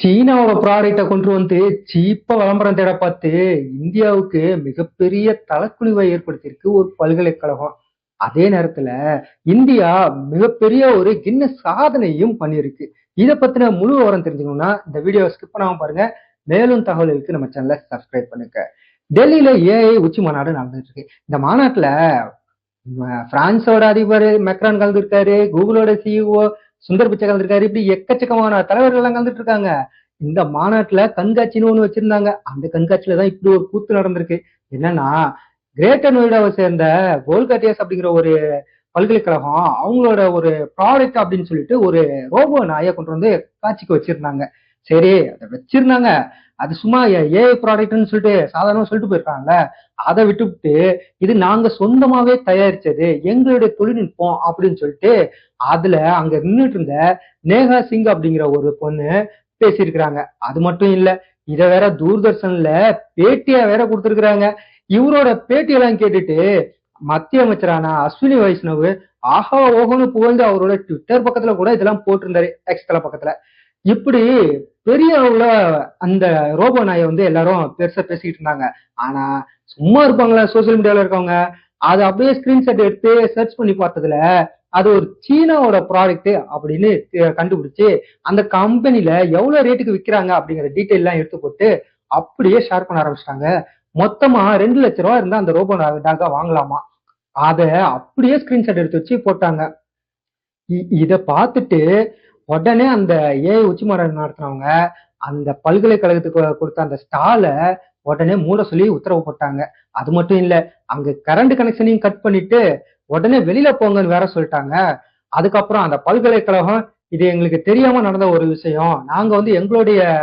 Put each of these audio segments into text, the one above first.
சீனாவோட ப்ராடக்ட்டை கொண்டு வந்து சீப்பா விளம்பரம் தேட பார்த்து இந்தியாவுக்கு மிகப்பெரிய தலைக்குழிவை ஏற்படுத்தியிருக்கு ஒரு பல்கலைக்கழகம். அதே நேரத்துல இந்தியா மிகப்பெரிய ஒரு கின்ன சாதனையும் பண்ணியிருக்கு. இதை பத்தின முழு விவரம் தெரிஞ்சுக்கணும்னா இந்த வீடியோ ஸ்கிப் பண்ணாம பாருங்க. மேலும் தகவல்களுக்கு நம்ம சேனலை சப்ஸ்கிரைப் பண்ணுங்க. டெல்லியில ஏஐ உச்சி மாநாடு நடந்துட்டு இருக்கு இந்த மாநாட்டுல பிரான்ஸோட அதிபர் மெக்ரான் கலந்துருக்காரு கூகுளோட சிஇஓ சுந்தர் பிச்சை கலந்துருக்காரு இப்படி எக்கச்சக்கமான தலைவர்கள் எல்லாம் கலந்துட்டு இருக்காங்க இந்த மாநாட்டுல கண்காட்சின்னு ஒண்ணு வச்சிருந்தாங்க. அந்த கண்காட்சியில தான் இப்படி ஒரு கூத்து நடந்திருக்கு. என்னன்னா கிரேட்டர் நொய்டாவை சேர்ந்த கோல்கட்டியாஸ் அப்படிங்கிற ஒரு பல்கலைக்கழகம் அவங்களோட ஒரு ப்ராடக்ட் அப்படின்னு சொல்லிட்டு ஒரு ரோபோ நாயை கொண்டு வந்து காட்சிக்கு வச்சிருந்தாங்க. சரி அதை வச்சிருந்தாங்க. அது சும்மா ஏஐ ப்ராடக்ட்னு சொல்லிட்டு சாதாரணமா சொல்லிட்டு போயிருக்காங்கல்ல அதை விட்டுவிட்டு இது நாங்க சொந்தமாவே தயாரிச்சது எங்களுடைய தொழில்நுட்பம் அப்படின்னு சொல்லிட்டு அதுல அங்க நின்றுட்டு இருந்த நேகா சிங் அப்படிங்கிற ஒரு பொண்ணு பேசியிருக்கிறாங்க. அது மட்டும் இல்ல இத வேற தூர்தர்ஷன்ல பேட்டியா வேற கொடுத்திருக்கிறாங்க. இவரோட பேட்டியெல்லாம் கேட்டுட்டு மத்திய அமைச்சரான அஸ்வினி வைஷ்ணவ் ஆஹா ஓஹோன்னு புகழ்ந்து அவரோட ட்விட்டர் பக்கத்துல கூட இதெல்லாம் போட்டிருந்தாரு எக்ஸ் தல பக்கத்துல. இப்படி பெரிய அளவுல அந்த ரோபோ நாயை வந்து எல்லாரும் பெருசா பேசிக்கிட்டு இருந்தாங்க. ஆனா சும்மா இருப்பாங்களா சோசியல் மீடியால இருக்கவங்க. அதை அப்படியே ஸ்கிரீன்ஷாட் எடுத்து சர்ச் பண்ணி பார்த்ததுல அது ஒரு சீனாவோட ப்ராடக்ட் அப்படின்னு கண்டுபிடிச்சு அந்த கம்பெனில எவ்வளவு ரேட்டுக்கு விற்கிறாங்க அப்படிங்கிற டீட்டெயில் எல்லாம் எடுத்து போட்டு அப்படியே ஷேர் பண்ண ஆரம்பிச்சிட்டாங்க. மொத்தமா ரெண்டு லட்ச ரூபா இருந்தா அந்த ரோபோ டாகா வாங்கலாமா? அதை அப்படியே ஸ்கிரீன்ஷாட் எடுத்து வச்சு போட்டாங்க. இ- இத பார்த்துட்டு உடனே அந்த ஏஐ உச்சி மாநாடு நடத்துறவங்க அந்த பல்கலைக்கழகத்துக்கு கொடுத்த அந்த ஸ்டாலை உடனே மூட சொல்லி உத்தரவு போட்டாங்க. அது மட்டும் இல்ல அங்க கரண்ட் கனெக்ஷனையும் கட் பண்ணிட்டு உடனே வெளியில போங்கன்னு வேற சொல்லிட்டாங்க. அதுக்கப்புறம் அந்த பல்கலைக்கழகம் இது எங்களுக்கு தெரியாம நடந்த ஒரு விஷயம். நாங்க வந்து எங்களுடைய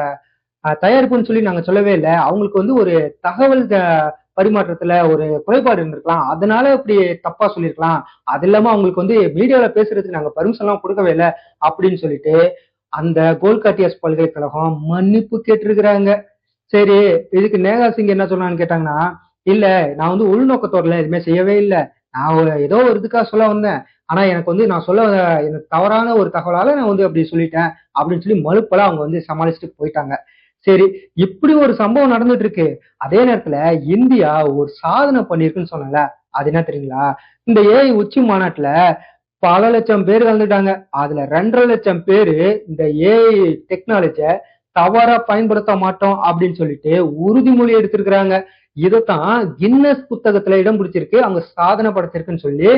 தயாரிப்புன்னு சொல்லி நாங்க சொல்லவே இல்லை. அவங்களுக்கு வந்து ஒரு தகவல் த- பரிமாற்றத்துல ஒரு குறைபாடு இருந்திருக்கலாம். அதனால இப்படி தப்பா சொல்லியிருக்கலாம் அது இல்லாம அவங்களுக்கு வந்து மீடியாவில் பேசுறதுக்கு நாங்க பர்மிஷன் எல்லாம் கொடுக்கவே இல்லை அப்படின்னு சொல்லிட்டு அந்த கோல்காட்டியாஸ் பல்கலைக்கழகம் மன்னிப்பு கேட்டிருக்கிறாங்க. சரி இதுக்கு நேகா சிங் என்ன சொன்னான்னு கேட்டாங்கன்னா இல்ல நான் வந்து உள்நோக்கத்தோடல எதுவுமே செய்யவே இல்லை. நான் ஒரு- ஏதோ ஒரு இதுக்காக சொல்ல வந்தேன். ஆனா எனக்கு வந்து நான் சொல்ல எனக்கு தவறான ஒரு தகவலால நான் வந்து அப்படி சொல்லிட்டேன். அப்படின்னு சொல்லி மறுப்பெல்லாம் அவங்க வந்து சமாளிச்சுட்டு போயிட்டாங்க. சரி இப்படி ஒரு சம்பவம் நடந்துட்டு இருக்கு அதே நேரத்துல இந்தியா ஒரு சாதனை பண்ணிருக்குன்னு சொன்னல அது என்ன தெரியுங்களா? இந்த ஏஐ உச்சி மாநாட்டுல பல லட்சம் பேர் கலந்துட்டாங்க. அதுல ரெண்டரை லட்சம் பேரு இந்த ஏஐ டெக்னாலஜிய தவறா பயன்படுத்த மாட்டோம் அப்படின்னு சொல்லிட்டு உறுதிமொழி எடுத்திருக்கிறாங்க. இதைத்தான் கின்னஸ் புத்தகத்துல இடம் பிடிச்சிருக்கு. அவங்க சாதனை படைச்சிருக்குன்னு சொல்லி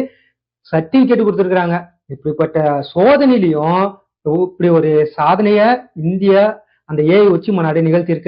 சர்டிபிகேட் கொடுத்துருக்குறாங்க. இப்படிப்பட்ட சோதனையிலையும் இப்படி ஒரு சாதனைய இந்தியா அந்த ஏஐ உச்சி மாநாடு நிகழ்த்தியிருக்கு